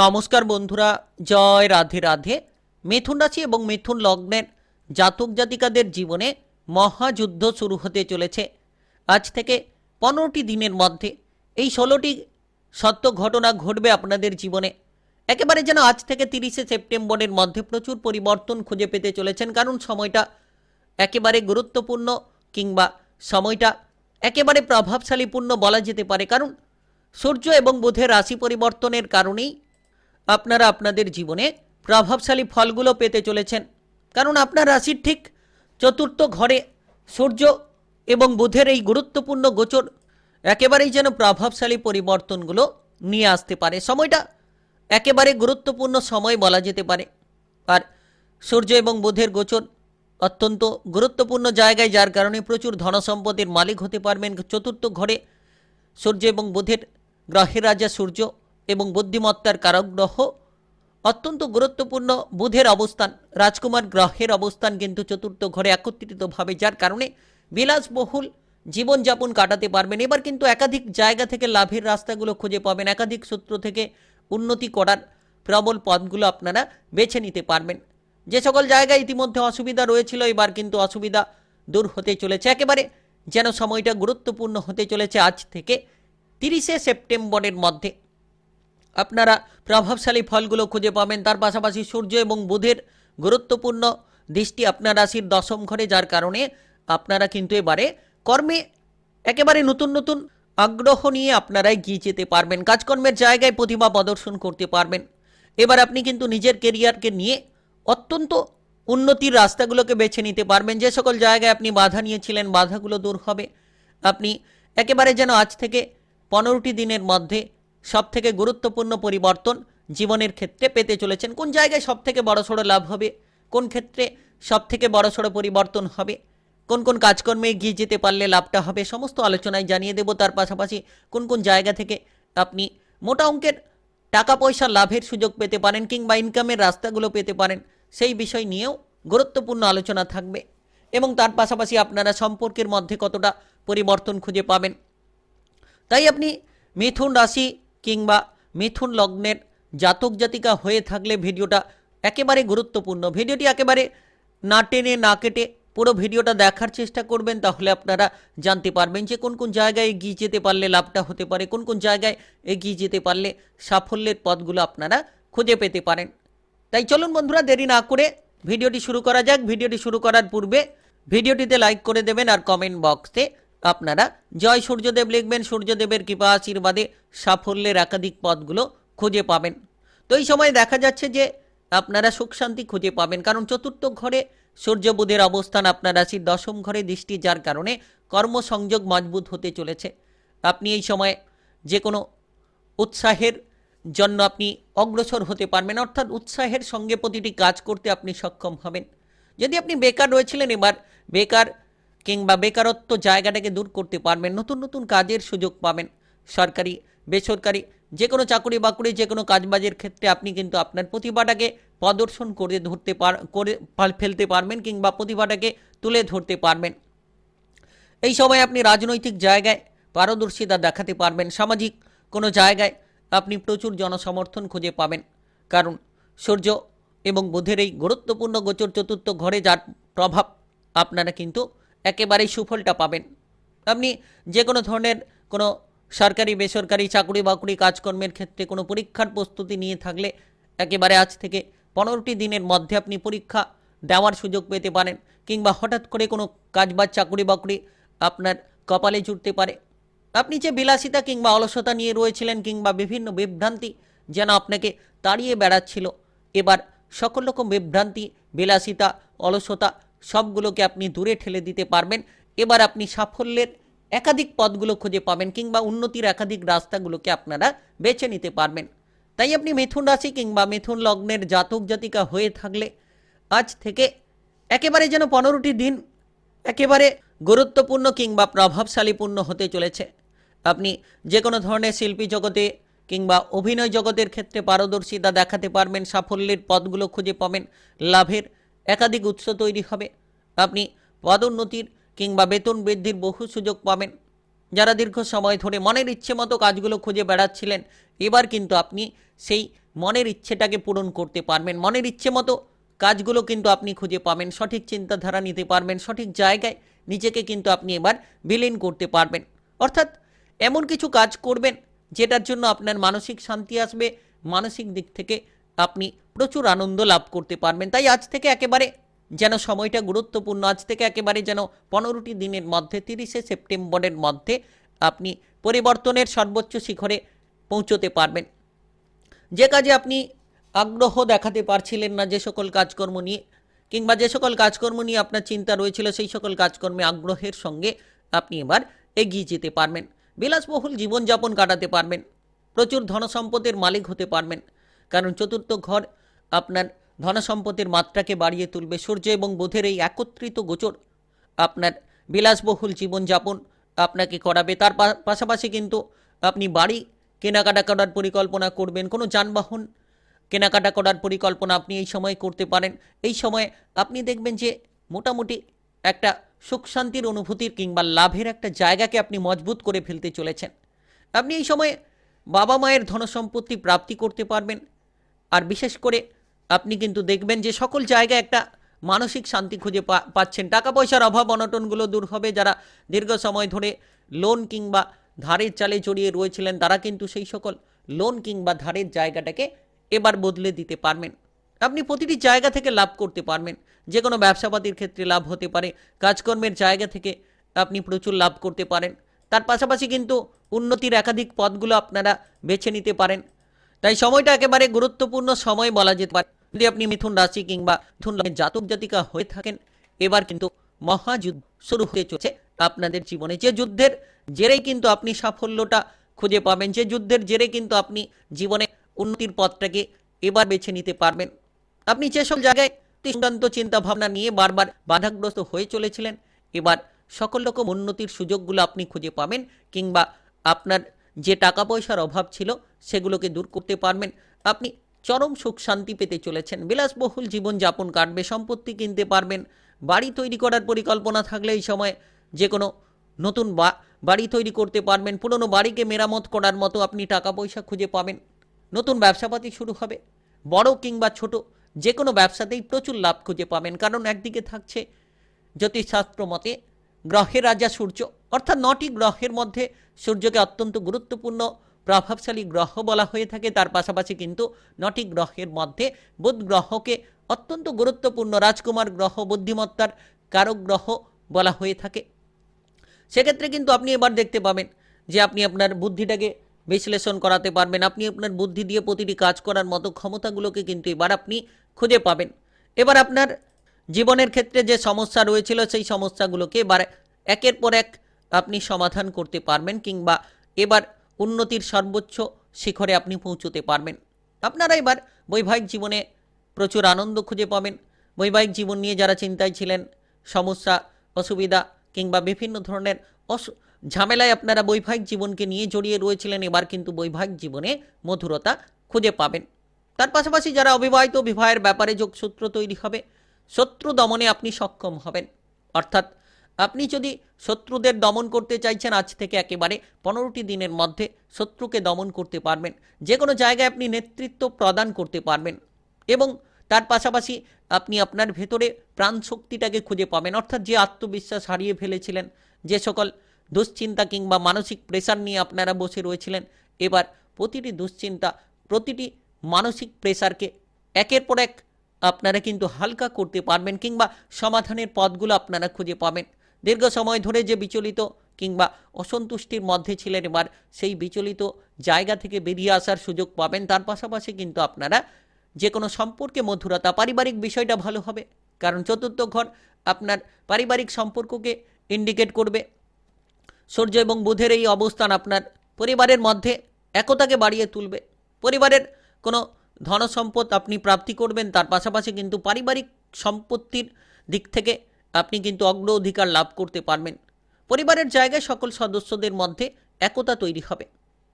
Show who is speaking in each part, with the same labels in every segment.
Speaker 1: নমস্কার বন্ধুরা, জয় রাধে রাধে। মিথুন রাশি এবং মিথুন লগ্নের জাতক জাতিকাদের জীবনে মহাযুদ্ধ শুরু হতে চলেছে। আজ থেকে পনেরোটি দিনের মধ্যে এই ষোলোটি সত্য ঘটনা ঘটবে আপনাদের জীবনে। একেবারে যেন আজ থেকে তিরিশে সেপ্টেম্বরের মধ্যে প্রচুর পরিবর্তন খুঁজে পেতে চলেছেন, কারণ সময়টা একেবারে গুরুত্বপূর্ণ কিংবা সময়টা একেবারে প্রভাবশালীপূর্ণ বলা যেতে পারে, কারণ সূর্য এবং বুধের রাশি পরিবর্তনের কারণেই আপনারা আপনাদের জীবনে প্রভাবশালী ফলগুলো পেতে চলেছেন। কারণ আপনার রাশির ঠিক চতুর্থ ঘরে সূর্য এবং বুধের এই গুরুত্বপূর্ণ গোচর একেবারেই যেন প্রভাবশালী পরিবর্তনগুলো নিয়ে আসতে পারে। সময়টা একেবারে গুরুত্বপূর্ণ সময় বলা যেতে পারে। আর সূর্য এবং বুধের গোচর অত্যন্ত গুরুত্বপূর্ণ জায়গায়, যার কারণে প্রচুর ধনসম্পদের মালিক হতে পারবেন। চতুর্থ ঘরে সূর্য এবং বুধের গ্রহের রাজা সূর্য বুদ্ধিমত্তার কারক গ্রহ অত্যন্ত গুরুত্বপূর্ণ বুধের অবস্থান, রাজকুমার গ্রহের অবস্থান কিন্তু চতুর্থ ঘরে একত্রিতভাবে, যার কারণে বিলাসবহুল জীবনযাপন কাটাতে পারবেন। এবার কিন্তু একাধিক জায়গা থেকে লাভের রাস্তাগুলো খুঁজে পাবেন। একাধিক সূত্র থেকে উন্নতি করার প্রবল পথগুলো আপনারা বেছে নিতে পারবেন। যে সকল জায়গায় ইতিমধ্যে অসুবিধা রয়েছিল, এবার কিন্তু অসুবিধা দূর হতে চলেছে। একেবারে যেন সময়টা গুরুত্বপূর্ণ হতে চলেছে আজ থেকে তিরিশে সেপ্টেম্বরের মধ্যে। আপনারা প্রভাবশালী ফলগুলো খুঁজে পাবেন। তার পাশাপাশি সূর্য এবং বুধের গুরুত্বপূর্ণ দৃষ্টি আপনার রাশির দশম ঘরে, যার কারণে আপনারা কিন্তু এবারে কর্মে একেবারে নতুন নতুন আগ্রহ নিয়ে আপনারা এগিয়ে যেতে পারবেন। কাজকর্মের জায়গায় প্রতিভা প্রদর্শন করতে পারবেন। এবার আপনি কিন্তু নিজের কেরিয়ারকে নিয়ে অত্যন্ত উন্নতির রাস্তাগুলোকে বেছে নিতে পারবেন। যে সকল জায়গায় আপনি বাধা নিয়েছিলেন, বাধাগুলো দূর হবে। আপনি একেবারে যেন আজ থেকে পনেরোটি দিনের মধ্যে সব থেকে গুরুত্বপূর্ণ পরিবর্তন জীবনের ক্ষেত্রে পেতে চলেছেন। কোন জায়গায় সব থেকে বড়সড় লাভ হবে? কোন ক্ষেত্রে সব থেকে বড়সড় পরিবর্তন হবে? কোন কোন কাজকর্মে এগিয়ে যেতে পারলে লাভটা হবে? সমস্ত আলোচনায় জানিয়ে দেব। তার পাশাপাশি কোন কোন জায়গা থেকে আপনি মোটা অঙ্কের টাকা পয়সা লাভের সুযোগ পেতে পারেন কিংবা ইনকামের রাস্তাগুলো পেতে পারেন, সেই বিষয় নিয়েও গুরুত্বপূর্ণ আলোচনা থাকবে। এবং তার পাশাপাশি আপনারা সম্পর্কের মধ্যে কতটা পরিবর্তন খুঁজে পাবেন। তাই আপনি মিথুন রাশি কিংবা মিথুন লগ্নের জাতক জাতিকা হয়ে থাকলে ভিডিওটা একেবারে গুরুত্বপূর্ণ। ভিডিওটি একেবারে না টেনে, না কেটে পুরো ভিডিওটা দেখার চেষ্টা করবেন, তাহলে আপনারা জানতে পারবেন যে কোন কোন জায়গায় এগিয়ে যেতে পারলে লাভটা হতে পারে, কোন কোন জায়গায় এগিয়ে যেতে পারলে সাফল্যের পথগুলো আপনারা খুঁজে পেতে পারেন। তাই চলুন বন্ধুরা, দেরি না করে ভিডিওটি শুরু করা যাক। ভিডিওটি শুরু করার পূর্বে ভিডিওটিতে লাইক করে দেবেন আর কমেন্ট বক্সে আপনারা জয় সূর্যদেব লিখবেন, সূর্যদেবের কৃপা আশীর্বাদে সাফল্যের একাধিক পথগুলো খুঁজে পাবেন। তো এই সময় দেখা যাচ্ছে যে আপনারা সুখ শান্তি খুঁজে পাবেন, কারণ চতুর্থ ঘরে সূর্য বুধের অবস্থান আপনার রাশির দশম ঘরে দৃষ্টি, যার কারণে কর্মসংযোগ মজবুত হতে চলেছে। আপনি এই সময় যে কোনো উৎসাহের জন্য আপনি অগ্রসর হতে পারবেন, অর্থাৎ উৎসাহের সঙ্গে প্রতিটি কাজ করতে আপনি সক্ষম হবেন। যদি আপনি বেকার রয়েছিলেন, এবার বেকার কিংবা বেকারত্ব জায়গাটাকে দূর করতে পারবেন, নতুন নতুন কাজের সুযোগ পাবেন। সরকারি, বেসরকারি যে কোনো চাকরি বাকরি যে কোনো কাজবাজের ক্ষেত্রে আপনি কিন্তু আপনার প্রতিভাটাকে প্রদর্শন করে ধরতে পার, করে ফেলতে পারবেন কিংবা প্রতিভাটাকে তুলে ধরতে পারবেন। এই সময় আপনি রাজনৈতিক জায়গায় পারদর্শিতা দেখাতে পারবেন, সামাজিক কোনো জায়গায় আপনি প্রচুর জনসমর্থন খুঁজে পাবেন। কারণ সূর্য এবং বুধের এই গুরুত্বপূর্ণ গোচর চতুর্থ ঘরে যার প্রভাব আপনারা কিন্তু একেবারেই সুফলটা পাবেন। আপনি যে কোনো ধরনের কোনো সরকারি, বেসরকারি চাকরি বাকরি কাজকর্মের ক্ষেত্রে কোনো পরীক্ষার প্রস্তুতি নিয়ে থাকলে একেবারে আজ থেকে পনেরোটি দিনের মধ্যে আপনি পরীক্ষা দেওয়ার সুযোগ পেতে পারেন কিংবা হঠাৎ করে কোনো কাজ বা চাকরি বাকরি আপনার কপালে জুটতে পারে। আপনি যে বিলাসিতা কিংবা অলসতা নিয়ে রয়েছিলেন কিংবা বিভিন্ন বিভ্রান্তি যেন আপনাকে তাড়িয়ে বেড়াচ্ছিল, এবার সকল রকম বিভ্রান্তি, বিলাসিতা, অলসতা সবগুলোকে আপনি দূরে ঠেলে দিতে পারবেন। এবার আপনি সাফল্যের একাধিক পথগুলো খুঁজে পাবেন কিংবা উন্নতির একাধিক রাস্তাগুলোকে আপনারা বেছে নিতে পারবেন। তাই আপনি মিথুন রাশি কিংবা মিথুন লগ্নের জাতক জাতিকা হয়ে থাকলে আজ থেকে একেবারে যেন পনেরোটি দিন একেবারে গুরুত্বপূর্ণ কিংবা প্রভাবশালীপূর্ণ হতে চলেছে। আপনি যে কোনো ধরনের শিল্পী জগতে কিংবা অভিনয় জগতের ক্ষেত্রে পারদর্শিতা দেখাতে পারবেন, সাফল্যের পথগুলো খুঁজে পাবেন, লাভের একাধিক উৎস তৈরি হবে। আপনি পদোন্নতির কিংবা বেতন বৃদ্ধির বহু সুযোগ পাবেন। যারা দীর্ঘ সময় ধরে মনের ইচ্ছে মতো কাজগুলো খুঁজে বেড়াচ্ছিলেন, এবার কিন্তু আপনি সেই মনের ইচ্ছেটাকে পূরণ করতে পারবেন। মনের ইচ্ছে মতো কাজগুলো কিন্তু আপনি খুঁজে পাবেন, সঠিক চিন্তাধারা নিতে পারবেন, সঠিক জায়গায় নিজেকে কিন্তু আপনি এবার বিলীন করতে পারবেন। অর্থাৎ এমন কিছু কাজ করবেন, যেটার জন্য আপনার মানসিক শান্তি আসবে, মানসিক দিক থেকে আপনি প্রচুর আনন্দ লাভ করতে পারবেন। তাই আজ থেকে একেবারে যেন সময়টা গুরুত্বপূর্ণ, আজ থেকে একেবারে যেন পনেরোটি দিনের মধ্যে, তিরিশে সেপ্টেম্বরের মধ্যে আপনি পরিবর্তনের সর্বোচ্চ শিখরে পৌঁছতে পারবেন। যে কাজে আপনি আগ্রহ দেখাতে পারছিলেন না, যে সকল কাজকর্ম নিয়ে, কিংবা যে সকল কাজকর্ম নিয়ে আপনার চিন্তা রয়েছিল, সেই সকল কাজকর্মে আগ্রহের সঙ্গে আপনি এবার এগিয়ে যেতে পারবেন। বিলাসবহুল জীবনযাপন কাটাতে পারবেন। প্রচুর ধনসম্পদের মালিক হতে পারবেন। কারণ চতুর্থ ঘর আপনার ধনসম্পদের মাত্রাকে বাড়িয়ে তুলবে। সূর্য এবং বুধের এই একত্রিত গোচর আপনার বিলাসবহুল জীবনযাপন আপনাকে করাবে। তার পাশাপাশি কিন্তু আপনি বাড়ি কেনাকাটা করার পরিকল্পনা করবেন। কোনো যানবাহন কেনাকাটা করার পরিকল্পনা আপনি এই সময় করতে পারেন। এই সময়ে আপনি দেখবেন যে মোটামুটি একটা সুখ শান্তির অনুভূতির কিংবা লাভের একটা জায়গাকে আপনি মজবুত করে ফেলতে চলেছেন। আপনি এই সময়ে বাবা মায়ের ধনসম্পত্তি প্রাপ্তি করতে পারবেন। আর বিশেষ করে আপনি কিন্তু দেখবেন যে সকল জায়গায় একটা মানসিক শান্তি খুঁজে পাচ্ছেন। টাকা পয়সার অভাব অনটনগুলো দূর হবে। যারা দীর্ঘ সময় ধরে লোন কিংবা ধারের চালে জড়িয়ে রয়েছিলেন, তারা কিন্তু সেই সকল লোন কিংবা ধারের জায়গাটাকে এবার বদলে দিতে পারবেন। আপনি প্রতিটি জায়গা থেকে লাভ করতে পারবেন। যে কোনো ব্যবসাপাতির ক্ষেত্রে লাভ হতে পারে। কাজকর্মের জায়গা থেকে আপনি প্রচুর লাভ করতে পারেন। তার পাশাপাশি কিন্তু উন্নতির একাধিক পথগুলো আপনারা বেছে নিতে পারেন। তাই সময়টা একেবারে গুরুত্বপূর্ণ সময় বলা যেতে পারে। যদি আপনি মিথুন রাশি কিংবা মিথুন জাতক জাতিকা হয়ে থাকেন, এবার কিন্তু মহাযুদ্ধ শুরু হতে চলেছে আপনাদের জীবনে। যে যুদ্ধের জেরেই কিন্তু আপনি সাফল্যটা খুঁজে পাবেন, যে যুদ্ধের জেরে কিন্তু আপনি জীবনে উন্নতির পথটাকে এবার বেছে নিতে পারবেন। আপনি যেসব জায়গায় সিদ্ধান্ত চিন্তা ভাবনা নিয়ে বারবার বাধাগ্রস্ত হয়ে চলেছিলেন, এবার সকল রকম উন্নতির সুযোগগুলো আপনি খুঁজে পাবেন কিংবা আপনার যে টাকা পয়সার অভাব ছিল, সেগুলোকে দূর করতে পারবেন। আপনি চরম সুখ শান্তি পেতে চলেছেন। বিলাসবহুল জীবন যাপন কাটবে সম্পত্তি কিনতে পারবেন। বাড়ি তৈরি করার পরিকল্পনা থাকলে এই সময় যে কোনো নতুন বাড়ি তৈরি করতে পারবেন। পুরনো বাড়িকে মেরামত করার মতো আপনি টাকা পয়সা খুঁজে পাবেন। নতুন ব্যবসাপাতি শুরু হবে। বড় কিংবা ছোট যে কোনো ব্যবসাতেই প্রচুর লাভ খুঁজে পাবেন। কারণ একদিকে থাকছে জ্যোতিষশাস্ত্র মতে গ্রহের রাজা সূর্য অর্থাৎ নটি গ্রহের মধ্যে সূর্যকে অত্যন্ত গুরুত্বপূর্ণ, প্রভাবশালী গ্রহ বলা হয়ে থাকে। তার পাশাপাশি কিন্তু নটি গ্রহের মধ্যে বুধ গ্রহকে অত্যন্ত গুরুত্বপূর্ণ রাজকুমার গ্রহ, বুদ্ধিমত্তার কারক গ্রহ বলা হয়ে থাকে। সেক্ষেত্রে কিন্তু আপনি এবার দেখতে পাবেন যে আপনি আপনার বুদ্ধিটাকে বিশ্লেষণ করাতে পারবেন। আপনি আপনার বুদ্ধি দিয়ে প্রতিটি কাজ করার মতো ক্ষমতাগুলোকে কিন্তু এবার আপনি খুঁজে পাবেন। এবার আপনার জীবনের ক্ষেত্রে যে সমস্যা রয়েছিল, সেই সমস্যাগুলোকে এবার একের পর এক আপনি সমাধান করতে পারবেন কিংবা এবার উন্নতির সর্বোচ্চ শিখরে আপনি পৌঁছতে পারবেন। আপনারা এবার বৈবাহিক জীবনে প্রচুর আনন্দ খুঁজে পাবেন। বৈবাহিক জীবন নিয়ে যারা চিন্তায় ছিলেন, সমস্যা, অসুবিধা কিংবা বিভিন্ন ধরনের অসু, ঝামেলায় আপনারা বৈবাহিক জীবনকে নিয়ে জড়িয়ে রয়েছিলেন, এবার কিন্তু বৈবাহিক জীবনে মধুরতা খুঁজে পাবেন। তার পাশাপাশি যারা অবিবাহিত বিবাহের ব্যাপারে যোগসূত্র তৈরি হবে, শত্রু দমনে আপনি সক্ষম হবেন। অর্থাৎ আপনি যদি শত্রুদের দমন করতে চাইছেন, আজ থেকে একেবারে পনেরোটি দিনের মধ্যে শত্রুকে দমন করতে পারবেন। যে কোনো জায়গায় আপনি নেতৃত্ব প্রদান করতে পারবেন এবং তার পাশাপাশি আপনি আপনার ভেতরে প্রাণ শক্তিটাকে খুঁজে পাবেন। অর্থাৎ যে আত্মবিশ্বাস হারিয়ে ফেলেছিলেন, যে সকল দুশ্চিন্তা কিংবা মানসিক প্রেশার নিয়ে আপনারা বসে রয়েছিলেন, এবার প্রতিটি দুশ্চিন্তা, প্রতিটি মানসিক প্রেশারকে একের পর এক আপনারা কিন্তু হালকা করতে পারবেন কিংবা সমাধানের পথগুলো আপনারা খুঁজে পাবেন। দীর্ঘ সময় ধরে যে বিচলিত কিংবা অসন্তুষ্টির মধ্যে ছিলেন এবার, সেই বিচলিত জায়গা থেকে বেরিয়ে আসার সুযোগ পাবেন। তার পাশাপাশি কিন্তু আপনারা যে কোনো সম্পর্কে মধুরতা, পারিবারিক বিষয়টা ভালো হবে। কারণ চতুর্থ ঘর আপনার পারিবারিক সম্পর্ককে ইন্ডিকেট করবে। সূর্য এবং বুধের এই অবস্থান আপনার পরিবারের মধ্যে একতাকে বাড়িয়ে তুলবে। পরিবারের কোনো ধনসম্পদ আপনি প্রাপ্তি করবেন, তার পাশাপাশি কিন্তু পারিবারিক সম্পত্তির দিক থেকে আপনি কিন্তু অগ্র অধিকার লাভ করতে পারবেন। পরিবারের জায়গায় সকল সদস্যদের মধ্যে একতা তৈরি হবে।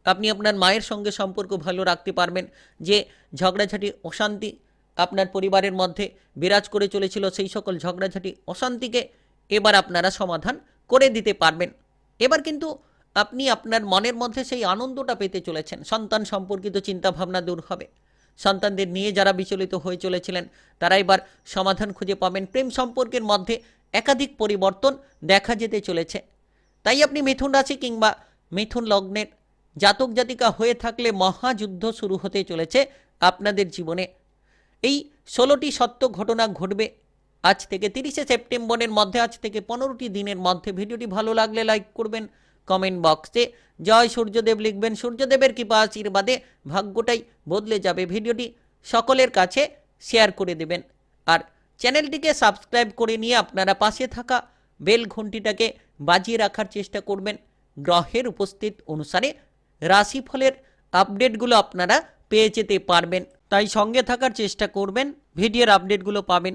Speaker 1: আপনি আপনার মায়ের সঙ্গে সম্পর্ক ভালো রাখতে পারবেন যে ঝগড়াঝাটি, অশান্তি আপনার পরিবারের মধ্যে বিরাজ করে চলেছিল, সেই সকল ঝগড়াঝাটি, অশান্তিকে এবার আপনারা সমাধান করে দিতে পারবেন। এবার কিন্তু আপনি আপনার মনের মধ্যে সেই আনন্দটা পেতে চলেছেন। সন্তান সম্পর্কিত চিন্তাভাবনা দূর হবে। সন্তানদের নিয়ে যারা বিচলিত হয়ে চলেছিলেন, তারা এবার সমাধান খুঁজে পাবেন। প্রেম সম্পর্কের মধ্যে একাধিক পরিবর্তন দেখা যেতে চলেছে। তাই আপনি মিথুন রাশি কিংবা মিথুন লগ্নের জাতক জাতিকা হয়ে থাকলে মহাযুদ্ধ শুরু হতে চলেছে আপনাদের জীবনে। এই ষোলোটি সত্য ঘটনা ঘটবে আজ থেকে তিরিশে সেপ্টেম্বরের মধ্যে, আজ থেকে পনেরোটি দিনের মধ্যে। ভিডিওটি ভালো লাগলে লাইক করবেন কমেন্ট বক্সে। জয় সূর্যদেব লিখবেন, সূর্যদেবের কৃপা আশীর্বাদে ভাগ্যটাই বদলে যাবে। ভিডিওটি সকলের কাছে শেয়ার করে দেবেন। আর চ্যানেলটিকে সাবস্ক্রাইব করে নিয়ে আপনারা পাশে থাকা বেল ঘন্টিটাকে বাজিয়ে রাখার চেষ্টা করবেন। গ্রহের উপস্থিত অনুসারে রাশিফলের আপডেটগুলো আপনারা পেয়ে যেতে পারবেন। তাই সঙ্গে থাকার চেষ্টা করবেন, ভিডিওর আপডেটগুলো পাবেন।